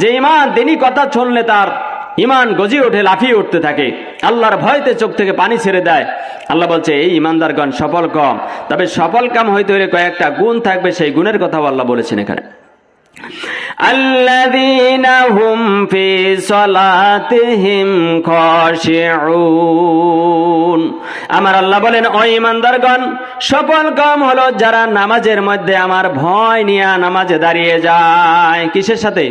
যে ইমান তিনি কথা শুনলে তার ইমান গজি ওঠে লাফিয়ে উঠতে থাকে আল্লাহর ভয়তে চোখ থেকে পানি ছেড়ে দেয় আল্লাহ বলছে এই ইমানদারগণ সফল কম তবে সফল কাম হইতে হলে কয়েকটা গুণ থাকবে সেই গুণের কথাও আল্লাহ বলেছেন এখানে الذين هم في صلاتهم خاشعون আমার আল্লাহ বলেন ও ইমানদারগণ সফল কম হলো যারা নামাজের মধ্যে আমার ভয় নিয়ে নামাজে দাঁড়িয়ে যায় কিসের সাথে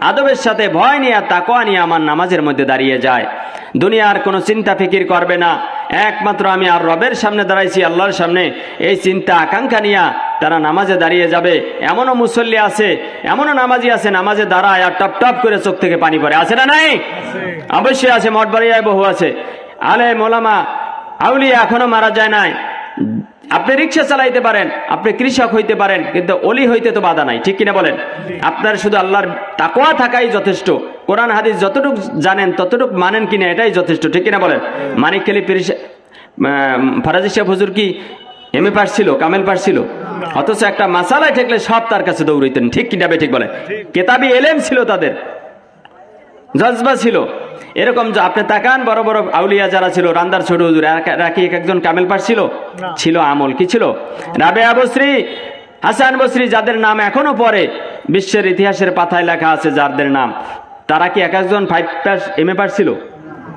আদবের সাথে ভয় নিয়ে তাকোয়া নিয়ে আমার নামাজের মধ্যে দাঁড়িয়ে যায়। দুনিয়ার কোনো চিন্তা ফিকির করবে না। একমাত্র আমি আর রবের সামনে দাঁড়াইছি আল্লাহর সামনে। এই চিন্তা আকাঙ্ক্ষা নিয়ে তারা নামাজে দাঁড়িয়ে যাবে। এমনও মুসল্লি আছে এমনও নামাজি আছে নামাজে দাঁড়ায় আর টপ টপ করে চোখ থেকে পানি পড়ে। আছে না নাই? অবশ্যই আছে মঠবাড়িয়ায় বহু আছে। আলে মোলামা আউলিয়া এখনও মারা যায় নাই। আপনি রিক্সা চালাইতে পারেন আপনি কৃষক হইতে পারেন কিন্তু অলি হইতে তো বাধা নাই ঠিক কিনা বলেন? আপনার শুধু আল্লাহর তাকোয়া থাকাই যথেষ্ট কোরআন হাদিস যতটুক জানেন ততটুক মানেন কিনা এটাই যথেষ্ট ঠিক কিনা বলেন? মানিক খেলি পিরিস ফারাজি সাহেব হুজুর কি এম এ পাস ছিল কামেল পাস ছিল? অথচ একটা মাসালায় ঠেকলে সব তার কাছে দৌড়ইতেন ঠিক কিনা ঠিক বলে? কেতাবি এলেম ছিল তাদের জজবা ছিল। এরকম যে আপনি তাকান বড় বড় আউলিয়া যারা ছিল রান্দার ছোট হুজুর এরা কি এক একজন কামেল পাঠ ছিল? ছিল আমল কি ছিল? রাবে আবশ্রী হাসান বসরি যাদের নাম এখনও পরে বিশ্বের ইতিহাসের পাতায় লেখা আছে যাদের নাম। তারা কি এক একজন ফাইভ প্লাস এম এ পাঠ ছিল?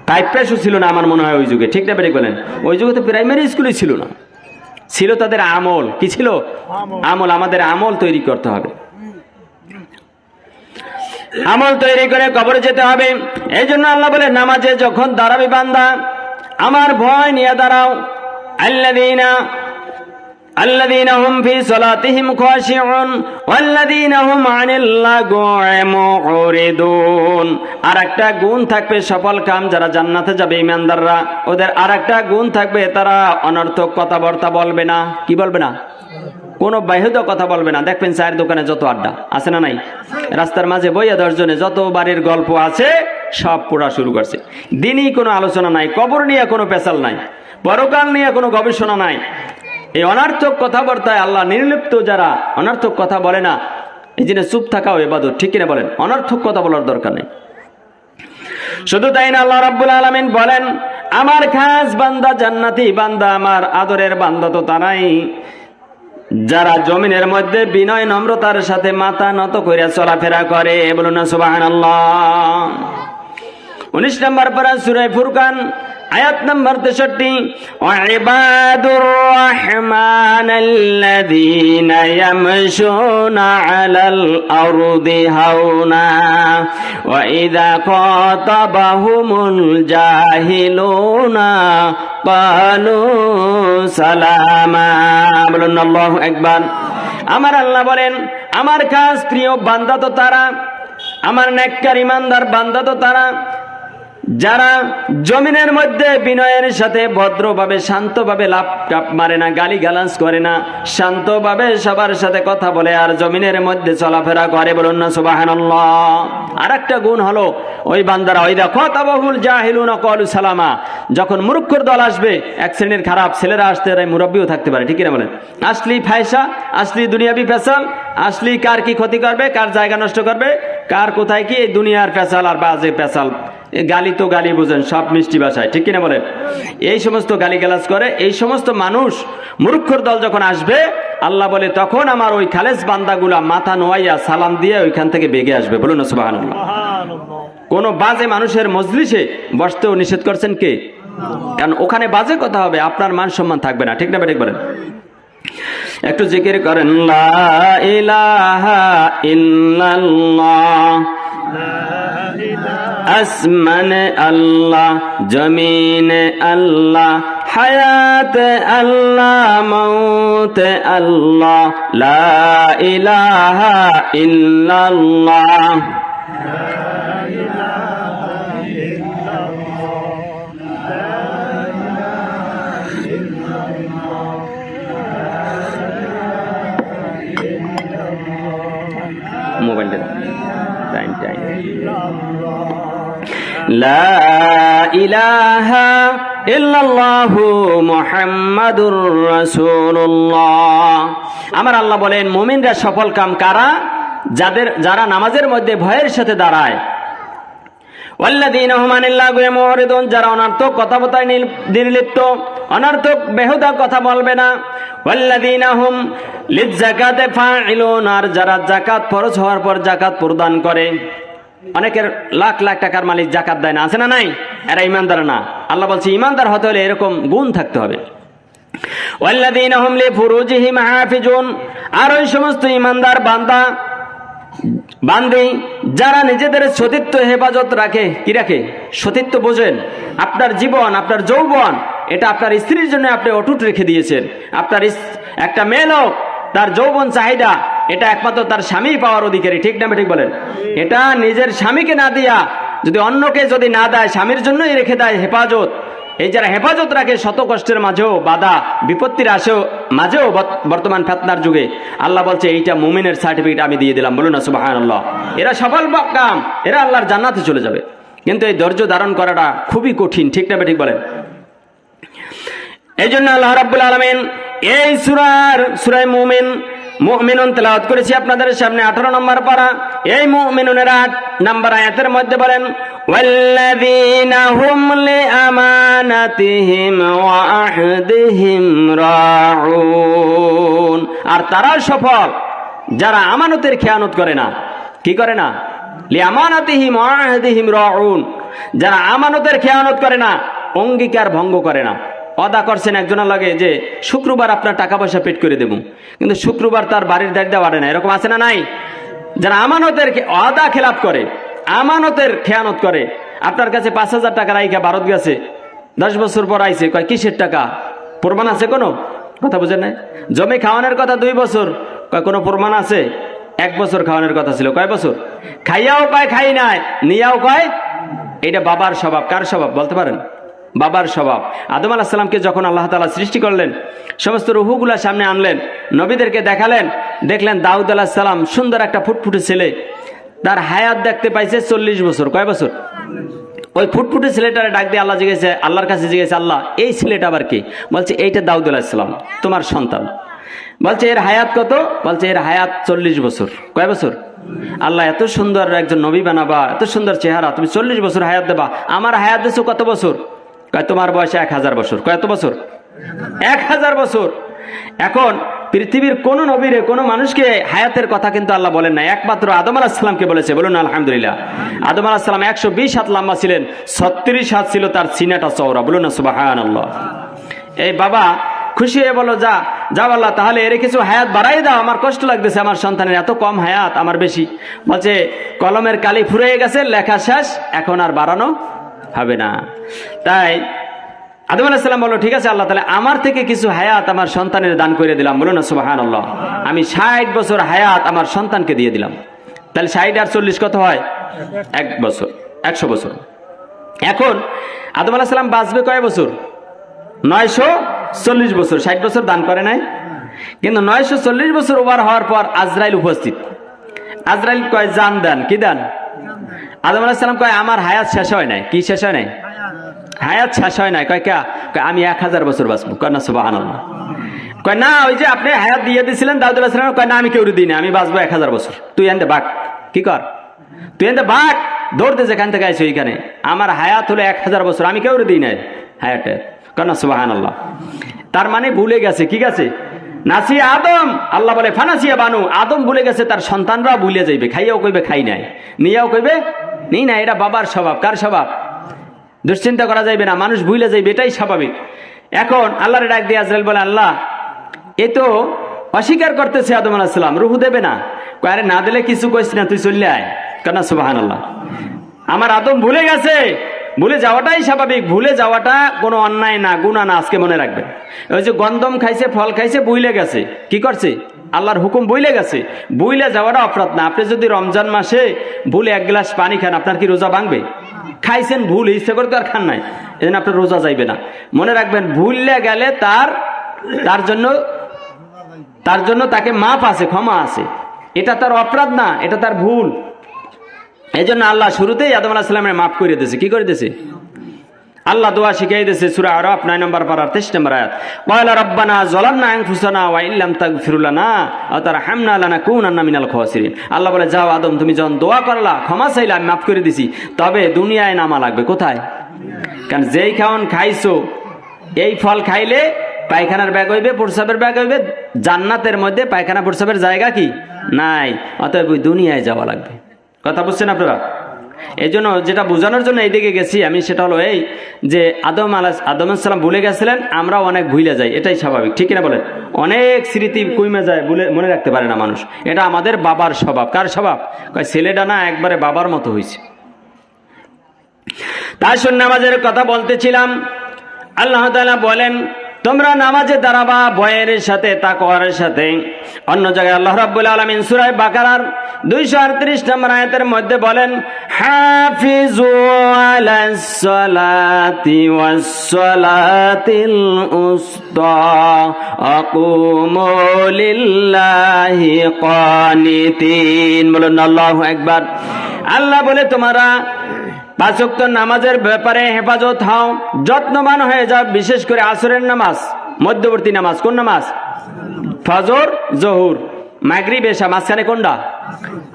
ফাইভ প্লাসও ছিল না আমার মনে হয় ওই যুগে ঠিক না বেরিক বলেন? ওই যুগে তো প্রাইমারি স্কুলই ছিল না। ছিল তাদের আমল কি ছিল? আমল আমাদের আমল তৈরি করতে হবে। আমল তৈরি করে কবরে যেতে হবে এই জন্য আল্লাহ বলে নামাজে যখন দাঁড়াবি বান্দা আমার ভয় নিয়ে দাঁড়াও আল্লাদিনা الذين هم في صلاتهم خاشعون والذين هم عن اللغو معرضون আর একটা গুণ থাকবে সফল কাম যারা জান্নাতে যাবে ইমানদাররা ওদের আর একটা গুণ থাকবে তারা অনর্থক কথাবার্তা বলবে না কি বলবে না কোনো বাহিদ কথা বলবে না। দেখবেন চায়ের দোকানে যত আড্ডা। আছে না নাই? রাস্তার মাঝে বইয়া দশজনে যত বাড়ির গল্প আছে, সব পড়া শুরু করছে। দিনই কোনো আলোচনা নাই, কবর নিয়ে কোনো পেশাল নাই, পরকাল নিয়ে কোনো গবেষণা নাই। এই অনার্থক কথাবার্তায় আল্লাহ নির্লিপ্ত যারা অনার্থক কথা বলে না, এই জন্য চুপ থাকাও এবাদত। ঠিক কিনা বলেন? অনার্থক কথা বলার দরকার নেই। শুধু তাই না, আল্লাহ রাব্বুল আলামিন বলেন, আমার খাস বান্দা জান্নাতি বান্দা, আমার আদরের বান্দা তো তারাই যারা জমিনের মধ্যে বিনয় নম্রতার সাথে মাথা নত করিয়া চলাফেরা করে, বলুন সুবাহ উনিশ নম্বর পরে সুরাই ফুরকান আয়াত নম্বর তেষট্টি ওয়াইবাদুর রহমান আল্লাযীনা ইয়ামশুনা আলাল আরদি হাওনা, ওয়া ইযা খাতাবাহুমুল জাহিলুনা ক্বালু সালামা। বলুন, আল্লাহু আকবার। আমার আল্লাহ বলেন, আমার কাজ প্রিয় বান্দা তো তারা, আমার নেককার ইমানদার বান্দা তো তারা যারা জমিনের মধ্যে বিনয়ের সাথে ভদ্রভাবে, শান্তভাবে লাভ কাপ মারে না গালি গালাজ করে না, শান্তভাবে সবার সাথে কথা বলে আর জমিনের মধ্যে চলাফেরা করে বলুন না সুবাহান আর একটা গুণ হলো, ওই বান্দারা, ওই দেখো, তাবাহুল জাহিলুন কলু সালামা। যখন মুরুক্ষর দল আসবে, এক শ্রেণির খারাপ ছেলেরা আসতে এরা মুরব্বীও থাকতে পারে, ঠিক না বলেন? আসলি ফায়সা, আসলি দুনিয়াবি ফেসাল, আসলি কার কি ক্ষতি করবে, কার জায়গা নষ্ট করবে, কার কোথায় কি এই দুনিয়ার পেশাল আর বাজে পেশাল গালি তো গালি বুঝেন সব মিষ্টি ভাষায় ঠিক কিনা বলেন? এই সমস্ত গালি গালাজ করে এই সমস্ত মানুষ মূর্খর দল যখন আসবে আল্লাহ বলে তখন আমার ওই খালেজ বান্দাগুলা মাথা নোয়াইয়া সালাম দিয়ে ওইখান থেকে বেগে আসবে। বলুন সুবাহ কোন বাজে মানুষের মজলিসে বসতেও নিষেধ করছেন কে? কারণ ওখানে বাজে কথা হবে আপনার মান সম্মান থাকবে না ঠিক না ঠিক বলেন? একটু জিকির করেন লা ইলাহা ইল্লাল্লাহ। আসমান আল্লাহ জমিন আল্লাহ হায়াত আল্লাহ মৌত আল্লাহ লা ইলাহা ইল্লাল্লাহ লা ইলাহা ইল্লাল্লাহু আমার আল্লাহ বলেন, মুমিনরা সফল কাম কারা? যাদের, যারা নামাজের মধ্যে ভয়ের সাথে দাঁড়ায়। যারা অনর্থক কথাবার্তায় নির্লিপ্ত, অনর্থক বেহুদা কথা বলবে না। ফাইলুন আর যারা যাকাত ফরজ হওয়ার পর যাকাত প্রদান করে। অনেকের লাখ লাখ টাকার মালিক জাকাত দেয় না। আছে না নাই? এরা ইমানদার না। আল্লাহ বলছে, ইমানদার হতে হলে এরকম গুণ থাকতে হবে। আর ওই সমস্ত ইমানদার বান্দা, বান্দি, যারা নিজেদের সতীত্ব হেফাজত রাখে, কি রাখে? সতীত্ব বোঝেন। আপনার জীবন, আপনার যৌবন, এটা আপনার স্ত্রীর জন্য আপনি অটুট রেখে দিয়েছেন। আপনার একটা মেয়ে লোক, তার যৌবন চাহিদা এটা একমাত্র তার স্বামী পাওয়ার অধিকারী, ঠিক না ঠিক বলেন? এটা নিজের স্বামীকে না দিয়া যদি অন্যকে যদি না দেয়, স্বামীর জন্যই রেখে দেয় হেফাজত। এই যারা হেফাজত রাখে, শত কষ্টের মাঝেও বাধা, বিপত্তির আসেও, মাঝেও বর্তমান ফেতনার যুগে, আল্লাহ বলছে, এইটা মুমিনের সার্টিফিকেট আমি দিয়ে দিলাম। বলুন না সুবাহান আল্লাহ এরা সফল কাম এরা আল্লাহর জান্নাতে চলে যাবে। কিন্তু এই ধৈর্য ধারণ করাটা খুবই কঠিন, ঠিক না ঠিক বলেন? এই জন্য আল্লাহ রাব্বুল আলমিন এই সুরার, সুরায় মুমিন মুমিনুন তেলাওয়াত করেছি আপনাদের সামনে আঠারো নম্বর পারা এই মুমিনুনের আট নাম্বার আয়াতের মধ্যে বলেন والذين هم لأمانتهم وعهدهم راعون আর তারা সফল যারা আমানতের খেয়ানত করে না কি করে না লিয়ামানাতিহিম ওয়াহদিহিম রাউন যারা আমানতের খেয়ানত করে না অঙ্গীকার ভঙ্গ করে না অদা করছেন একজনের লাগে যে, শুক্রবার আপনার টাকা পয়সা পেট করে দেব। কিন্তু শুক্রবার তার বাড়ির দায়িত্ব বাড়ে না। এরকম আছে না নাই? যারা আমানতের অদা খেলাপ করে, আমানতের খেয়ানত করে, আপনার কাছে পাঁচ হাজার টাকা রাইখা ভারত গেছে, দশ বছর পর আইছে, কয়, কিসের টাকা? প্রমাণ আছে কোনো? কথা বুঝেন নাই? জমি খাওয়ানোর কথা দুই বছর, কয়, কোনো প্রমাণ আছে? এক বছর খাওয়ানোর কথা ছিল, কয় বছর? খাইয়াও কয়, খাই নাই। নিয়াও কয়, এটা বাবার স্বভাব। কার স্বভাব বলতে পারেন? বাবার স্বভাব। আদম আলাহিসাল্লামকে যখন আল্লাহ তালা সৃষ্টি করলেন, সমস্ত রুহুগুলা সামনে আনলেন, নবীদেরকে দেখালেন, দেখলেন দাউদ আলাহিসাল্লাম সুন্দর একটা ফুটফুটে ছেলে। তার হায়াত দেখতে পাইছে চল্লিশ বছর। কয় বছর? ওই ফুটফুটে ছেলেটারে ডাক দিয়ে আল্লাহ জিজ্ঞেসে, আল্লাহর কাছে জিজ্ঞেসে, আল্লাহ, এই ছেলেটা আবার কি? বলছে, এইটা দাউদ আলাহিসাল্লাম তোমার সন্তান। বলছে, এর হায়াত কত? বলছে, এর হায়াত চল্লিশ বছর। কয় বছর? আল্লাহ, এত সুন্দর একজন নবী বানাবা, এত সুন্দর চেহারা, তুমি চল্লিশ বছর হায়াত দেবা। আমার হায়াত দিছো কত বছর? কয়, তোমার বয়সে এক হাজার বছর। কত বছর? এক হাজার বছর। এখন পৃথিবীর কোন নবীরে, কোন মানুষকে হায়াতের কথা কিন্তু আল্লাহ বলেন না একমাত্র আদম আলাহিসামকে বলেছে। বলুন, আলহামদুলিল্লাহ। আদম আলাহিসাম একশো বিশ হাত লম্বা ছিলেন, ছত্রিশ হাত ছিল তার সিনাটা চৌরা বলুন না সুবাহান আল্লাহ এই বাবা খুশি হয়ে বলো যা যা আল্লাহ, তাহলে এর কিছু হায়াত বাড়াই দাও। আমার কষ্ট লাগতেছে, আমার সন্তানের এত কম হায়াত, আমার বেশি। বলছে, কলমের কালি ফুরে গেছে, লেখা শেষ, এখন আর বাড়ানো হবে না। তাই আদম আলাহিসাল্লাম বলল, ঠিক আছে আল্লাহ, তাহলে আমার থেকে কিছু হায়াত আমার সন্তানের দান করে দিলাম। বলুন না সুবাহান আল্লাহ আমি ষাট বছর হায়াত আমার সন্তানকে দিয়ে দিলাম। তাহলে ষাট আর চল্লিশ কত হয়? এক বছর, একশো বছর। এখন আদম আলাহিসাল্লাম বাঁচবে কয় বছর? নয়শো চল্লিশ বছর। ষাট বছর দান করে নাই। কিন্তু নয়শো চল্লিশ বছর ওভার হওয়ার পর আজরাইল উপস্থিত। আজরাইল কয়, জান দেন, কি দেন? আদম আলাহিসাল্লাম কয়, আমার হায়াত শেষ হয় নাই। কি শেষ হয় নাই? হায়াত শেষ হয় নাই। কয়, কা? আমি এক হাজার বছর বাঁচবো। কয়, না সুবাহ কয়, না, ওই যে আপনি হায়াত দিয়ে দিয়েছিলেন দাউদুল্লাহ সালাম, কয়, না, আমি কেউ দিই না আমি বাঁচবো এক হাজার বছর। তুই এনতে বাঘ কি কর? তুই এনতে বাঘ দৌড়তে যেখান থেকে আইসি ওইখানে। আমার হায়াত হলো এক হাজার বছর, আমি কেউ দিই নাই হায়াতে। কয়, না সুবাহান আল্লাহ তার মানে ভুলে গেছে, কি গেছে? নাসিয়া আদম, আল্লাহ বলে ফানাসিয়া বানু। আদম ভুলে গেছে, তার সন্তানরা ভুলে যাইবে, খাইয়াও কইবে, খাই নাই। নিয়াও কইবে নি না, এটা বাবার স্বভাব। কার স্বভাব? দুশ্চিন্তা করা যাইবে না, মানুষ ভুলে যাইবে, এটাই স্বাভাবিক। এখন আল্লাহর ডাক দিয়ে আজরাইল বলে, আল্লাহ, এ তো অস্বীকার করতেছে আদম আলাহিসাল্লাম রুহু দেবে না। আরে না দিলে কিছু কইস না, তুই চললে আয়। কেন সুবাহান আল্লাহ আমার আদম ভুলে গেছে। ভুলে যাওয়াটাই স্বাভাবিক, ভুলে যাওয়াটা কোনো অন্যায় না গুণা না, আজকে মনে রাখবেন। ওই যে গন্ধম খাইছে, ফল খাইছে, বুইলে গেছে। কি করছে? আল্লাহর হুকুম বইলে গেছে। বুইলে যাওয়াটা অপরাধ না। আপনি যদি রমজান মাসে ভুলে এক গ্লাস পানি খান, আপনার কি রোজা ভাঙবে? খাইছেন ভুল, ইচ্ছে করে তো আর খান নাই। এজন্য আপনার রোজা যাইবে না। মনে রাখবেন, ভুললে গেলে তার তার জন্য তার জন্য তাকে মাপ আছে, ক্ষমা আছে। এটা তার অপরাধ না, এটা তার ভুল। এই জন্য আল্লাহ শুরুতেই আদম আলাহিসাল্লামের মাফ করে দিয়েছে। কি করে দিয়েছে? আল্লাহ দোয়া শিখাই দিয়েছে সূরা আরাফ 9 নম্বর পারার 23 নম্বর আয়াত। ক্বালা রাব্বানা যালামনা আনফুসানা ওয়া ইল্লাম তাগফির লানা ওয়া তারহামনা লানাকুনান্না মিনাল খাসিরিন। আল্লাহ বলে, যাও আদম, তুমি যখন দোয়া করলা, ক্ষমা চাইলা, আমি মাফ করে দিছি। তবে দুনিয়ায় নামা লাগবে, কোথায়? কারণ যেই খাওন খাইছো, এই ফল খাইলে পায়খানার ব্যাগ হইবে প্রসাবের ব্যাগ হইবে, জান্নাতের মধ্যে পায়খানা প্রসাবের জায়গা কি? নাই। অতএব দুনিয়ায় যাওয়া লাগবে। কথা বুঝছেন আপনারা? এই জন্য যেটা বোঝানোর জন্য এইদিকে গেছি আমি, সেটা হলো এই যে আদম আলাহ আদম সালাম ভুলে গেছিলেন, আমরা অনেক ভুলে যাই, এটাই স্বাভাবিক, ঠিক না বলেন? অনেক স্মৃতি কুইমে যায় ভুলে মনে রাখতে পারে না মানুষ, এটা আমাদের বাবার স্বভাব, কার স্বভাব? ছেলেটা না একবারে বাবার মতো হয়েছে তার শুন নামাজের কথা বলতেছিলাম, আল্লাহ তাআলা বলেন, তোমরা নামাজে দাঁড়াবা বয়ের সাথে, তাকওয়ার সাথে। অন্য জায়গায় আল্লাহ রাব্বুল আলামিন সূরা বাকারার 238 নম্বর আয়াতের মধ্যে বলেন আলাস সালাতি ওয়াস সালাতিল উস্তা আকুমু লিল্লাহি কানিতিন বলুন আল্লাহু আকবার। আল্লাহ বলে, তোমরা পাঁচক্ত নামাজের ব্যাপারে হেফাজত হও, যত্নবান হয়ে যাও, বিশেষ করে আসরের নামাজ, মধ্যবর্তী নামাজ, কোন নামাজ? ফজর, জহুর। মাগরি বেশা মাঝখানে কোনটা?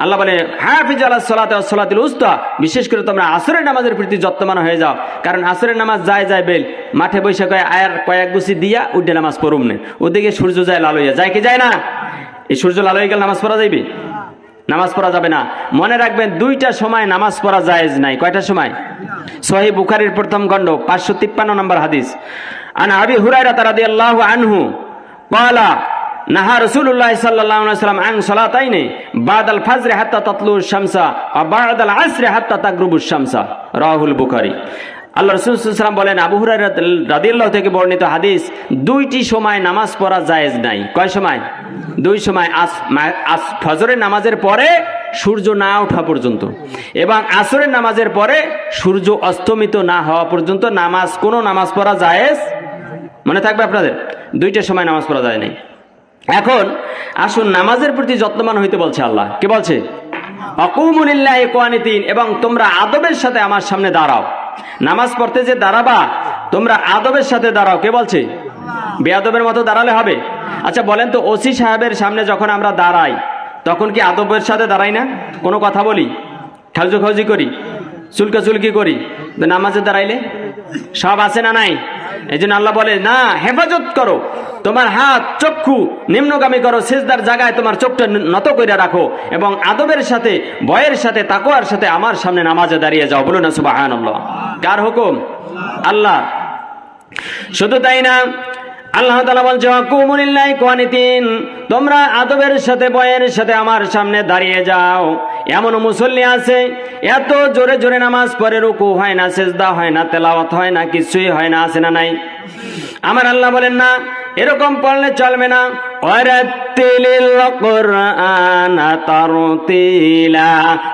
আল্লাহ বলে, হাফিজ আল্লাহ সালাত সালাতুল উস্তা বিশেষ করে তোমরা আসরের নামাজের প্রতি যত্নবান হয়ে যাও। কারণ আসরের নামাজ যায় যায় বেল। মাঠে বসে কয়ে, আয়ার কয়েক গুছি দিয়া উড্ডে নামাজ পড়ুম নে। ওদিকে সূর্য যায় লাল হইয়া, যায় কি যায় না? এই সূর্য লাল হয়ে গেলে নামাজ পড়া যাইবে? নামাজ পড়া যাবে না। মনে রাখবেন, দুইটা সময় নামাজ পড়া জায়েজ নাই। কয়টা সময়? সহি বুখারির প্রথম খণ্ড, পাঁচশো তিপ্পান্ন নম্বর হাদিস। আন আবি হুরাইরা রাদিয়াল্লাহু আনহু, ক্বালা নাহা আলাইহি ওয়াসাল্লাম আন সালাতাইনি বাদাল ফাজর হাত্তা তাতলু শামসা বাদাল আসর হাত্তা তাগরুবু শামসা। রাহুল বুখারী। আল্লাহ রসুল সাল্লাম বলেন, আবু হুরাইরা রাদিয়াল্লাহু থেকে বর্ণিত হাদিস, দুইটি সময় নামাজ পড়া জায়েজ নাই। কয় সময়? দুই সময় আস আস- ফজরের নামাজের পরে সূর্য না ওঠা পর্যন্ত এবং আসরের নামাজের পরে সূর্য অস্তমিত না হওয়া পর্যন্ত নামাজ, কোনো নামাজ পড়া জায়েজ? মনে থাকবে আপনাদের? দুইটা সময় নামাজ পড়া যায় নাই। এখন আসুন নামাজের প্রতি যত্নবান হইতে বলছে আল্লাহ। কে বলছে? অকুমুলিল্লাহ কোয়ানিতিন, এবং তোমরা আদবের সাথে আমার সামনে দাঁড়াও। নামাজ পড়তে যে দাঁড়াবা, তোমরা আদবের সাথে দাঁড়াও। কে বলছে? বেয়াদবের মতো দাঁড়ালে হবে? আচ্ছা বলেন তো, ওসি সাহেবের সামনে যখন আমরা দাঁড়াই, তখন কি আদবের সাথে দাঁড়াই না? কোনো কথা বলি? খাউজু করি? চুলকা চুলকি করি নামাজে দাঁড়াইলে সব আছে না নাই? এই জন্য আল্লাহ বলে, না, হেফাজত করো। তোমার হাত, চক্ষু নিম্নগামী করো, সেজদার জায়গায় তোমার চোখটা নত করে রাখো এবং আদবের সাথে বয়ের সাথে তাকোয়ার সাথে আমার সামনে নামাজে দাঁড়িয়ে যাও। বলুন না সুবাহ কার হুকুম? আল্লাহ। শুধু তাই না আল্লাহ তালা বলছে কুমুলিল্লাই কোয়ানিতিন, তোমরা আদবের সাথে বয়ের সাথে আমার সামনে দাঁড়িয়ে যাও। এমন মুসল্লি আছে, এত জোরে জোরে নামাজ পড়ে, রুকু হয় না, সেজদা হয় না, তেলাওয়াত হয় না, কিছুই হয় না, আছে না নাই? আমার আল্লাহ বলেন, না এরকম পড়লে চলবে না।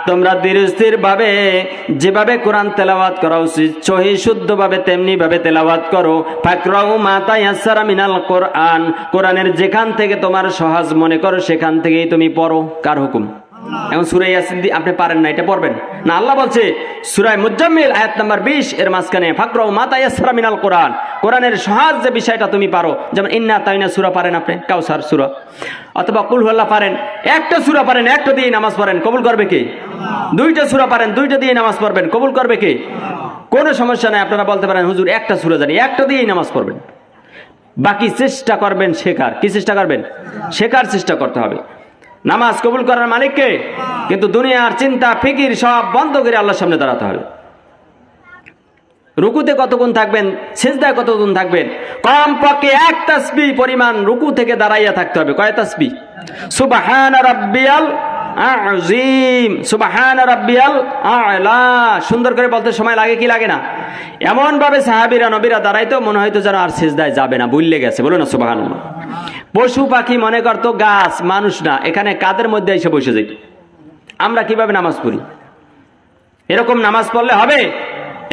তোমরা ধীরস্থির ভাবে যেভাবে কোরআন তেলাওয়াত করা উচিত সহি শুদ্ধ ভাবে তেমনি ভাবে তেলাওয়াত করো। ফাকরাউ মা তায়াসসারা মিনাল কোরআন। কোরআনের যেখান থেকে তোমার সহজ মনে করো, সেখান থেকেই তুমি পড়ো। কার হুকুম? এখন সুরাই ইয়াসিন আপনি পারেন না, এটা পড়বেন। না, আল্লাহ বলছে সুরাই মুজাম্মিল আয়াত নাম্বার 20 এর মাঝখানে, ফাকরাউ মা তায়াসসারা মিনাল কোরআন। কোরআনের সহজ যে বিষয়টা তুমি পারো, যেমন ইন্না তাইনা সূরা পারেন আপনি, কাউসার সূরা। অথবা কুল হুয়াল্লাহ পারেন, একটা সূরা পারেন, একটা দিয়ে নামাজ পড়েন, কবুল করবে কে? দুইটা সূরা পারেন, দুইটা দিয়ে নামাজ পড়বেন, কবুল করবে কে? কোনো সমস্যা নাই, আপনারা বলতে পারেন, হুজুর, একটা সূরা জানি, একটা দিয়েই নামাজ পড়বেন। বাকি চেষ্টা করবেন শেখার কি চেষ্টা করবেন? শেখার চেষ্টা করতে হবে? নামাজ কবুল করার মালিককে। কিন্তু দুনিয়ার চিন্তা ফিকির সব বন্ধ করে আল্লাহর সামনে দাঁড়াতে হবে। রুকুতে কতক্ষণ থাকবেন? সেজদায় কতক্ষণ থাকবেন? কম পক্ষে এক তাসবি পরিমাণ রুকু থেকে দাঁড়াইয়া থাকতে হবে। কয় তাসবি সুবাহান রাব্বিয়াল আজিম সুবাহান রাব্বিয়াল আলা। সুন্দর করে বলতে সময় লাগে কি লাগে না? এমন ভাবে সাহাবীরা নবীরা দাঁড়াইতো মনে হয়তো যেন আর সেজদায় যাবে না বুঝলে গেছে। বলো না সুবাহান পশু পাখি মনে করতো গাছ, মানুষ না, এখানে কাদের মধ্যে এসে বসে যেত? আমরা কীভাবে নামাজ পড়ি? এরকম নামাজ পড়লে হবে?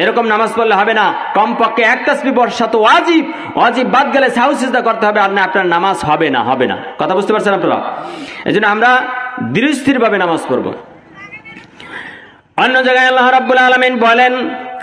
এরকম নামাজ পড়লে হবে না। কমপক্ষে এক তাসবি বর্ষা তো অজীব অজীব বাদ গেলে সাহু সিজদা করতে হবে, আর না, আপনার নামাজ হবে না হবে না। কথা বুঝতে পারছেন আপনারা? এই জন্য আমরা দৃঢ়স্থির ভাবে নামাজ পড়ব। অন্য জায়গায় আল্লাহ রাব্বুল আলামিন বলেন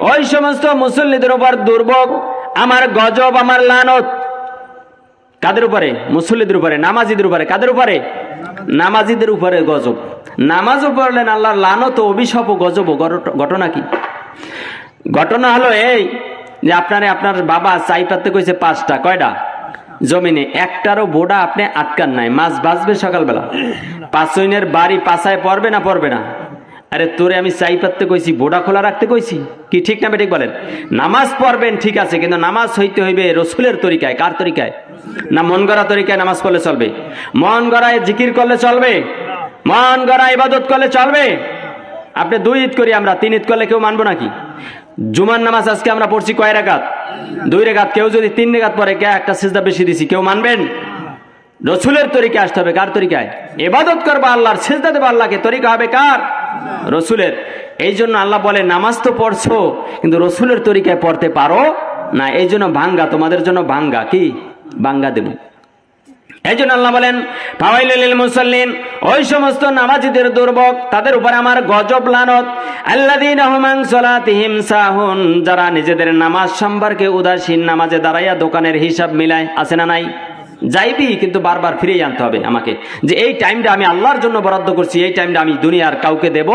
ওই সমস্ত মুসল্লিদের উপর দুর্ভোগ, আমার গজব, আমার লানত। কাদের উপরে? মুসল্লিদের উপরে, নামাজিদের উপরে। কাদের উপরে? নামাজিদের উপরে গজব। নামাজও পড়লেন আল্লাহর লানত অভিশাপ গজব ঘটনা কি? ঘটনা হলো এই যে আপনারে আপনার বাবা চাই পাতে কইছে পাঁচটা, কয়টা? জমিনে। একটারও বোডা আপনি আটকান নাই। মাছ বাঁচবে সকালবেলা। পাঁচইনের বাড়ি পাশায় পড়বে না পড়বে না। আরে তোরে আমি চাই পাততে কইছি, বোডা খোলা রাখতে কইছি? কি ঠিক না বেঠিক বলেন? নামাজ পড়বেন ঠিক আছে, কিন্তু নামাজ হইতে হইবে রসুলের তরিকায়, কার তরিকায়? না মন গড়া তরিকায় নামাজ পড়লে চলবে? মন গড়ায় জিকির করলে চলবে? মন গড়া ইবাদত করলে চলবে? আপনি দুই ঈদ করি আমরা, তিন ঈদ করলে কেউ মানবো নাকি? জুমার নামাজ আজকে আমরা পড়ছি কয় রেখাত? দুই রেখাত, কেউ যদি তিন রেখাত পরে কে একটা সিজদা বেশি দিছি, কেউ মানবেন? রসুলের তরিকা আসতে হবে, কার তরিকায়? এবাদত করব আল্লাহর, সেজদা দেবো আল্লাহকে, তরিকা হবে কার? রসুলের। এই জন্য আল্লাহ বলে, নামাজ তো পড়ছো, কিন্তু রসুলের তরিকায় পড়তে পারো না। এই জন্য ভাঙ্গা, তোমাদের জন্য ভাঙ্গা। কি? ভাঙ্গা দেব। এই জন্য আল্লাহ বলেন, ফাওয়াইলুল মুসাল্লিন, ওই সমস্ত নামাজিদের দুর্ভোগ, তাদের উপর আমার গজব লানত। সালাতিহিম সাহুন, যারা নিজেদের নামাজ সম্পর্কে উদাসীন নামাজে দাঁড়াইয়া দোকানের হিসাব মিলায়, আছে না নাই? যাইবি, কিন্তু বারবার ফিরিয়ে আনতে হবে আমাকে। যে এই টাইমটা আমি আল্লাহর জন্য বরাদ্দ করছি, এই টাইমটা আমি দুনিয়ার কাউকে দেব,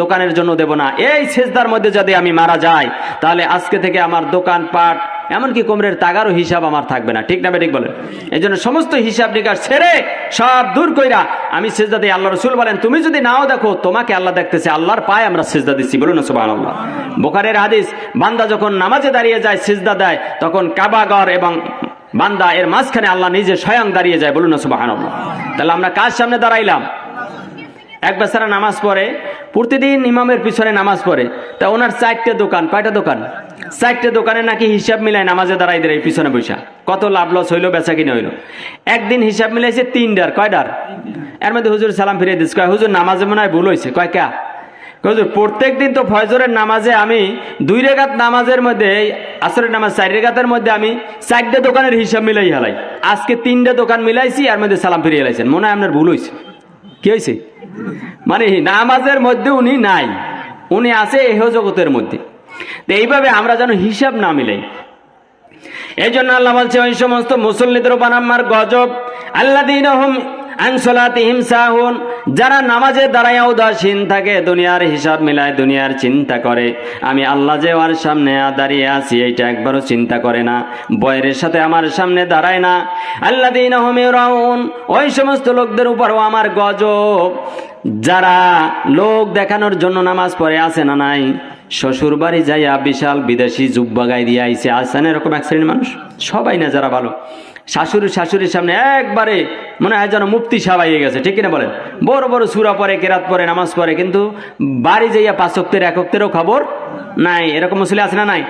দোকানের জন্য দেব না। এই সেজদার মধ্যে যদি আমি মারা যাই, তাহলে আজকে থেকে আমার দোকান পাট, এমনকি কোমরের তাগারও হিসাব আমার থাকবে না। ঠিক না বেঠিক বলেন? এই জন্য সমস্ত হিসাব নিকাশ ছেড়ে সব দূর কইরা আমি সেজদা দিই আল্লাহ রসুল বলেন, তুমি যদি নাও দেখো, তোমাকে আল্লাহ দেখতেছে, আল্লাহর পায়ে আমরা সেজদা দিচ্ছি। বলুন সুবাহ আল্লাহ বোকারের হাদিস, বান্দা যখন নামাজে দাঁড়িয়ে যায় সেজদা দেয়, তখন কাবাগর এবং বান্দা এর মাঝখানে আল্লাহ নিজে স্বয়ং দাঁড়িয়ে যায়, বলুন না সুবাহ তাহলে আমরা কার সামনে দাঁড়াইলাম? এক বেচারা নামাজ পড়ে, প্রতিদিন ইমামের পিছনে নামাজ পড়ে, তা ওনার চারটে দোকান, কয়টা দোকান? চারটে দোকানে নাকি হিসাব মিলায় নামাজে দাঁড়াই দেয় পিছনে বৈশা। কত লাভ লস হইল, বেচা কিনে হইল। একদিন হিসাব মিলাইছে তিনটার কয়টার এর মধ্যে হুজুর সালাম ফিরিয়ে দিচ্ছে কয়, হুজুর, নামাজে মনে হয় ভুল হয়েছে কয় কা হুজুর প্রত্যেক দিন তো ফয়জরের নামাজে আমি দুই রেগাত নামাজের মধ্যে, আসরের নামাজ চার রেগাতের মধ্যে আমি চারটে দোকানের হিসাব মিলাই হেলাই। আজকে তিনটে দোকান মিলাইছি, আর মধ্যে সালাম ফিরিয়ে হেলাইছেন। মনে হয় আপনার ভুল হয়েছে কি হয়েছে মানে নামাজের মধ্যে উনি নাই। উনি আছে এহ জগতের মধ্যে। তো এইভাবে আমরা যেন হিসাব না মিলাই। এই জন্য আল্লাহ বলছে, ওই সমস্ত মুসল্লিদের উপর আমার গজব আল্লাহ দিন যারা নামাজে দাঁড়াইয়া উদাসীন থাকে, দুনিয়ার হিসাব মিলায় দুনিয়ার চিন্তা করে। আমি আল্লাহ যে ওর সামনে দাঁড়িয়ে আছি, এইটা একবারও চিন্তা করে না। বয়ের সাথে আমার সামনে দাঁড়ায় না। আল্লাহ দিন ওই সমস্ত লোকদের উপরও আমার গজব। যারা লোক দেখানোর জন্য নামাজ পড়ে আছে না নাই, শ্বশুর বাড়ি যাইয়া বিশাল বিদেশি জুব্বা গাই দিয়ে আইসে আসেন এরকম এক শ্রেণির মানুষ? সবাই না যারা ভালো। শাশুড়ি, শাশুড়ির সামনে একবারে মনে হয় যেন মুক্তি সাবাইয়ে গেছে, ঠিক কিনা বলেন? বড় বড় সুরা পরে কেরাত পরে নামাজ পড়ে, কিন্তু বাড়ি যাইয়া পাঁচক্তের একক্তেরও খবর নাই। এরকম মুসলি আছে না নাই?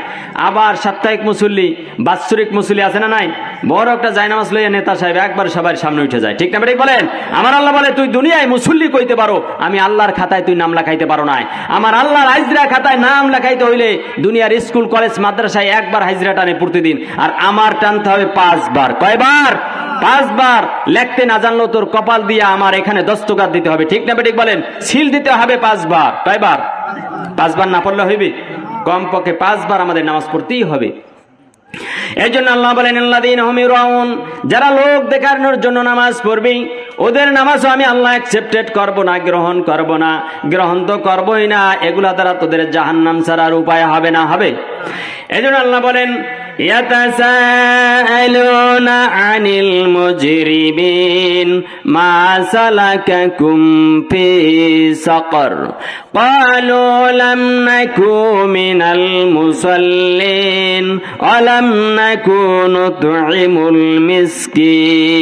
আবার সাপ্তাহিক মুসল্লি, বাৎসরিক মুসল্লি আছে না নাই? বড় একটা জায়নামাজ লইয়া নেতা সাহেব একবার সবার সামনে উঠে যায়, ঠিক না বেটাই বলেন, আমার আল্লাহ বলে, তুই দুনিয়ায় মুসল্লি কইতে পারো, আমি আল্লাহর খাতায় তুই নাম লেখাইতে পারো নাই। আমার আল্লাহর হাজরা খাতায় নাম লেখাইতে হইলে দুনিয়ার স্কুল, কলেজ, মাদ্রাসায় একবার হাজরা টানে প্রতিদিন, আর আমার টানতে হবে পাঁচবার। কয়বার? পাঁচবার লেখতে না জানলেও তোর কপাল দিয়ে আমার এখানে দস্তকার দিতে হবে। ঠিক না বেঠিক বলেন? সিল দিতে হবে পাঁচবার। কয়বার? পাঁচবার না পড়লে হইবে? কমপক্ষে পাঁচবার আমাদের নামাজ পড়তেই হবে। এই জন্য আল্লাহ বলেন আল্লাদিন হমিরাউন যারা লোক দেখানোর জন্য নামাজ পড়বি, ওদের নামাজও আমি আল্লাহ অ্যাকসেপ্টেড করব না, গ্রহণ করব না। গ্রহণ তো করবই না, এগুলা দ্বারা তোদের জাহান্নাম ছাড়ার উপায় হবে না, হবে। এই জন্য আল্লাহ বলেন يتساءلون عن المجرمين ما سلككم في سقر قالوا لم نكن من المصلين ولم نكن نطعم المسكين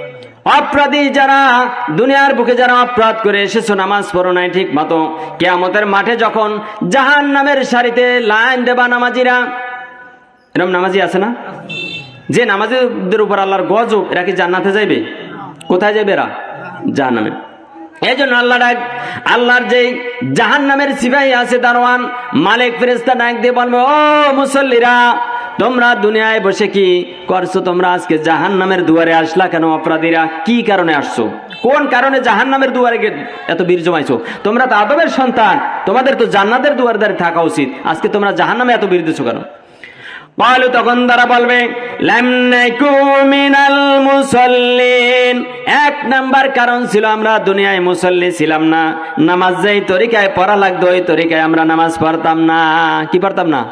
অপরাধী যারা দুনিয়ার বুকে যারা অপরাধ করে এসেছ, নামাজ পড়ো নাই ঠিক মতো। কেয়ামতের মাঠে যখন জাহান নামের সারিতে লাইন দেবা নামাজিরা এরকম নামাজি আছে না? যে নামাজিদের উপর আল্লাহর গজব, এরা কি জান্নাতে যাইবে? কোথায় যাবে এরা? জাহান্নামে। এই জন্য আল্লাহ ডাক, আল্লাহর যে জাহান নামের সিপাহী আছে, দারোয়ান, মালিক ফেরেস্তা ডাক দিয়ে বলবে, ও মুসল্লিরা তোমরা দুনিয়ায় বসে কি করছ? তোমরা আজকে জাহান নামের দুয়ারে আসলা কেন অপরাধীরা? কি কারণে আসছো? কোন কারণে জাহান নামের দুয়ারে এত বীর জমাইছো? তোমরা তো আদবের সন্তান। তোমাদের তো জান্নাতের দুয়ার দ্বারে থাকা উচিত। আজকে তোমরা জাহান নামে এত বীর দিচ্ছ কেন? বলু তখন তারা বলবে, "লাম নাকু এক নাম্বার কারণ ছিল আমরা দুনিয়ায় মুসল্লি ছিলাম না। নামাজ যেই তরিকায় পড়া লাগতো, ওই তরিকায় আমরা নামাজ পড়তাম না। কি পড়তাম না?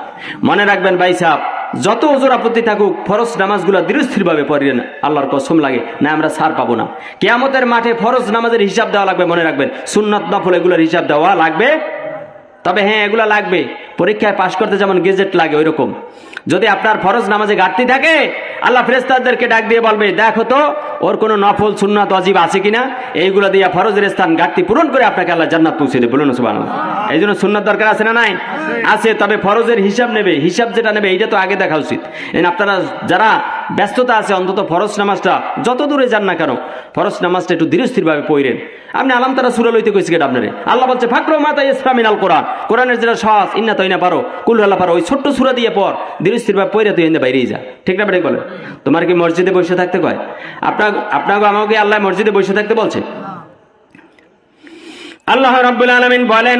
মনে রাখবেন ভাই সাহেব যত ওজোর আপত্তি থাকুক, ফরজ নামাজগুলো দৃঢ়স্থির ভাবে পড়িলেন আল্লাহর কসম লাগে, না আমরা সার পাবো না। কেয়ামতের মাঠে ফরজ নামাজের হিসাব দেওয়া লাগবে, মনে রাখবেন। সুন্নত নফল এগুলোর হিসাব দেওয়া লাগবে। তবে হ্যাঁ এগুলো লাগবে। পরীক্ষায় পাশ করতে যেমন গেজেট লাগে ওই রকম যদি আপনার ফরজ নামাজে ঘাটতি থাকে আল্লাহ ফেরেস্তাদেরকে ডাক দিয়ে বলবে দেখো তো ওর কোনো নফল সুন্নাত অজীব আছে কিনা? এইগুলো দিয়ে ফরজের স্থান ঘাটতি পূরণ করে আপনাকে আল্লাহ জান্নাত পৌঁছে দেবে। বলুন সুবাহ এই জন্য সুন্নাত দরকার আছে না নাই? আছে। তবে ফরজের হিসাব নেবে। হিসাব যেটা নেবে এইটা তো আগে দেখা উচিত। আপনারা যারা ব্যস্ততা আছে অন্তত ফরজ নামাজটা যত দূরে যান না কেন ফরজ নামাজটা একটু ধীরস্থির ভাবে পড়েন। আপনি আলাম তারা সুরা লইতে কইছি কেটে আপনারে? আল্লাহ বলছে ফাকরো মাতা ইসলামিন আল কোরআন। কোরআনের যেটা সহজ ইন্না তৈনা পারো। কুল আল্লাহ পারো। ওই ছোট্ট সুরা দিয়ে পর ধীরস্থির ভাবে পড়ে তুই এনে বাইরেই যা। ঠিক না বেড়ে বলে তোমার কি মসজিদে বসে থাকতে কয়? আপনার আপনাকে আমাকে আল্লাহ মসজিদে বসে থাকতে বলছে? আল্লাহ রাব্বুল আলামিন বলেন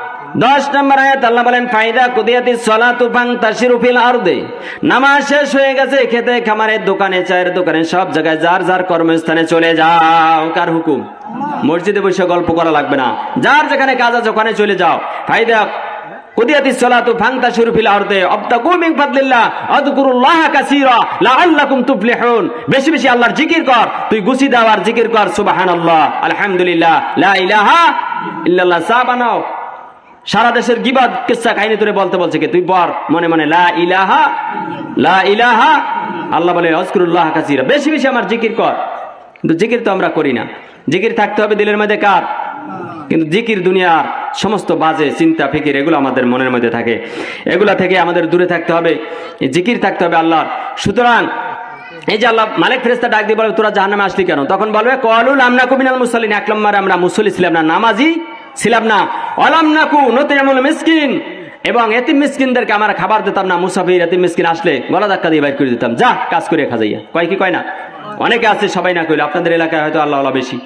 দশ নম্বর আয়াত আল্লাহ বলেন ফায়দা কুদিয়াতি সলাতু ফাং তাশিরু ফিল আরদে। নামাজ শেষ হয়ে গেছে, খেতে খামারের দোকানে, চায়ের দোকানে, সব জায়গায় যার যার কর্মস্থানে চলে যাও। কার হুকুম? মসজিদে বসে গল্প করা লাগবে না। যার যেখানে কাজ আছে ওখানে চলে যাও। ফায়দা কুদিয়াতি সলাতু ফাং তাশিরু ফিল আরদে। আবতাগু মিন ফাদলিল্লাহ, আযকুরুল্লাহ কাসীরা, লাআল্লাকুম তুফলিহুন। বেশি বেশি আল্লাহর জিকির কর। তুই গুছি দাও আর জিকির কর, সুবহানাল্লাহ, আলহামদুলিল্লাহ, লা ইলাহা ইল্লাল্লাহ, চা বানাও। সারা দেশের গিবাদ কিসা কাহিনী তোরে বলতে বলছে কি? তুই বর মনে মনে, লা ইলাহা লা ইলাহা, আল্লাহ বলে, অজকুরুল্লাহ কাসিরা। বেশি বেশি আমার জিকির কর। কিন্তু জিকির তো আমরা করি না। জিকির থাকতে হবে দিলের মধ্যে কার? কিন্তু জিকির দুনিয়ার সমস্ত বাজে চিন্তা, ফিকির, এগুলো আমাদের মনের মধ্যে থাকে। এগুলা থেকে আমাদের দূরে থাকতে হবে। জিকির থাকতে হবে আল্লাহ সুতরাং, এই যে আল্লাহ মালিক ফেরেস্তা ডাক দিয়ে বলবে তোরা জাহান্নামে আসলি কেন? তখন বলবে, কলুল আমনা কুমিনাল মুসলিন এক নম্বরে আমরা মুসল্লি ছিলাম না, নামাজি ছিলাম না। অলাম নাকু নতে এমন মিসকিন। এবং এতিম মিসকিনদেরকে আমরা খাবার দিতাম না, মুসাফির এতিম মিসকিন আসলে গলা ধাক্কা দিয়ে বাইর করে দিতাম। যা, কাজ করে খাজাইয়া। কয় কি, কয় না? অনেকে আছে, সবাই না কইলে। আপনাদের এলাকায় হয়তো আল্লাহ আল্লাহ বেশি।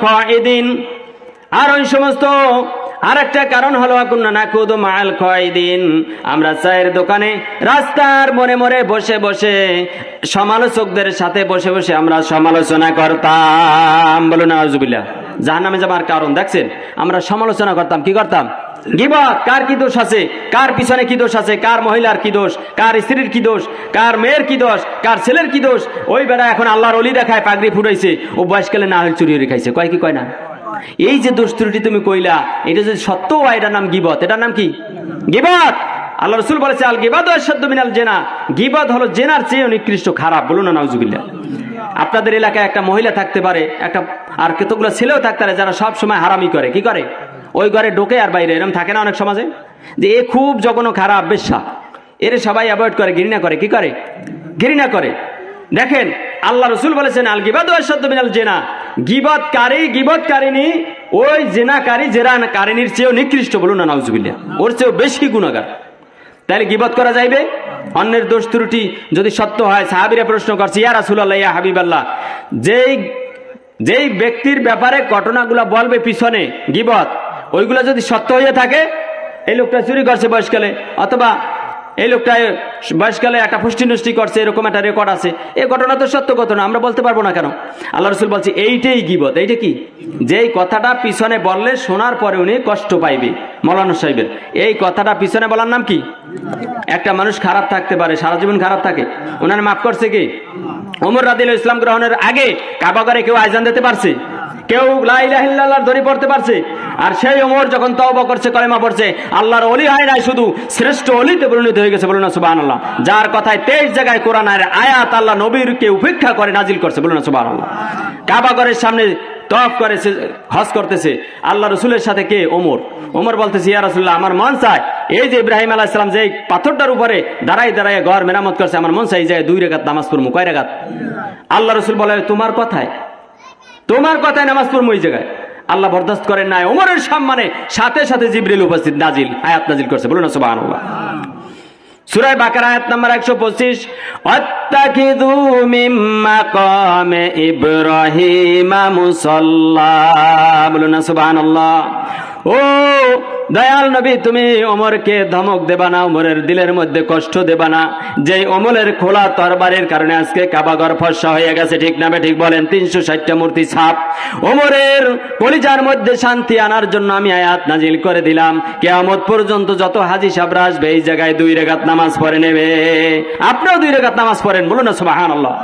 খাইদিন আর ওই সমস্ত আর একটা কারণ হলো মাআল খাইদিন আমরা চায়ের দোকানে রাস্তার মনে মনে বসে বসে সমালোচকদের সাথে বসে বসে আমরা সমালোচনা করতাম। বলুন আউজুবিল্লাহ জাহান্নামে যাবার কারণ, দেখছেন? আমরা সমালোচনা করতাম, কি করতাম? কার কি দোষ আছে? কার পিছনে কি দোষ আছে? কার মহিলার কি দোষ? কার স্ত্রীর কি দোষ? কার মেয়ের কি দোষ? কার ছেলের কি দোষ? ওই বেড়া এখন আল্লাহর অলি দেখায় পাগড়ি ফুটাইছে ও বয়সকালে না হলে চুরি রেখাইছে কয় কি কয় না? এই যে দোষ ত্রুটি তুমি কইলা, এটা যদি সত্য হয়, এটার নাম গিবত। এটার নাম কি? গিবত। আল্লাহ রসুল বলেছে, আল গিবাদ মিনাল জেনা। গিবত হলো জেনার চেয়ে নিকৃষ্ট খারাপ। বলুন না, নাউজুবিল্লাহ। আপনাদের এলাকায় একটা মহিলা থাকতে পারে, একটা আর কতগুলো ছেলেও থাকতে পারে যারা সব সময় হারামি করে। কি করে? ওই ঘরে ঢোকে আর বাইরে। এরকম থাকে না অনেক সমাজে? যে এ খুব জঘন্য খারাপ বেশ্যা। এর সবাই অ্যাভয়েড করে, ঘৃণা করে। কি করে? ঘৃণা করে। দেখেন, আল্লাহ রসুল বলেছেন, আল গিবাদ মিনাল জেনা। গিবতকারী গিবতকারিনী ওই জেনাকারী জেরা কারিনীর চেয়েও নিকৃষ্ট বলুন না, নাউজুবিল্লাহ। ওর চেয়েও বেশি গুণাগার। তাহলে গিবত করা যাইবে? অন্যের দোষ ত্রুটি যদি সত্য হয়, সাহাবিরা প্রশ্ন করছে, ইয়া রাসূলুল্লাহ, ইয়া হাবিবাল্লাহ, যেই যেই ব্যক্তির ব্যাপারে ঘটনাগুলো বলবে পিছনে গিবত ওইগুলো যদি সত্য হয়ে থাকে, এই লোকটা চুরি করছে বয়সকালে, অথবা এই লোকটা বয়সকালে একটা ফুষ্টি নষ্টি করছে, এরকম একটা রেকর্ড আছে। এই ঘটনা তো সত্য ঘটনা আমরা বলতে পারব না কেন? আল্লাহ রসুল বলছে, এইটাই গিবত। এইটা কি? যেই কথাটা পিছনে বললে শোনার পরে উনি কষ্ট পাইবে, মৌলানা সাহেবের। এই কথাটা পিছনে বলার নাম কি? একটা মানুষ খারাপ থাকতে পারে, সারা জীবন খারাপ থাকে। ওনার মাফ করছে কি? ওমর রাদিল ইসলাম গ্রহণের আগে কাবাগারে কেউ আয়োজন দিতে পারছে? কেউ লাইলাহিল্লাহ ধরে পড়তে পারছে। আর সেই ওমর যখন তওবা করছে, কলেমা পড়ছে, আল্লাহর অলি হয় নাই শুধু, শ্রেষ্ঠ অলিতে পরিণত হয়ে গেছে, বলুন না সুবহানাল্লাহ। যার কথায় তেইশ জায়গায় কোরআনের আয়াত আল্লাহ নবীর কে উপেক্ষা করে নাজিল করছে, বলুন না সুবহানাল্লাহ। কাবাগরের সামনে তফ করে সে- হজ করতেছে, আল্লাহ রসুলের সাথে কে? ওমর। ওমর বলতেছে, ইয়া রসুল্লাহ আমার মন চায়, এই যে ইব্রাহিম আলাহ ইসলাম যে পাথরটার উপরে দাঁড়াই দাঁড়াই ঘর মেরামত করছে, আমার মন চাই যায় দুই রেখাত নামাজ পড়ব কয় রেখাত? আল্লাহ রসুল বলে, তোমার কথায় তোমার কথায় নামাজ পড়ব ওই জায়গায়। আল্লাহ বরদাস্ত করেন নাই। ওমরের সম্মানে সাথে সাথে জিবরিল উপস্থিত, নাজিল, আয়াত নাজিল করছে। বলুন সুবাহ সুরায় বাকার, আয়াত নাম্বার একশো পঁচিশ অত্যাখিদু মিম্মা কমে ইব্রাহিমা মুসল্লা। বলুন সুবাহ ও দয়াল নবী, তুমি অমরকে ধমক দেবা না ওমরের দিলের মধ্যে কষ্ট দেবা না। যে ওমরের খোলা তরবারের কারণে আজকে কাবাগর ফর্সা হয়ে গেছে, ঠিক নামে ঠিক বলেন, তিনশো ষাটটা মূর্তি ছাপ। ওমরের কলিজার মধ্যে শান্তি আনার জন্য আমি আয়াত নাজিল করে দিলাম। কেয়ামত পর্যন্ত যত হাজি সাবরা আসবে, এই জায়গায় দুই রেগাত নামাজ পড়ে নেবে। আপনিও দুই রেগাত নামাজ পড়েন, বলুন না সুবাহান আল্লাহ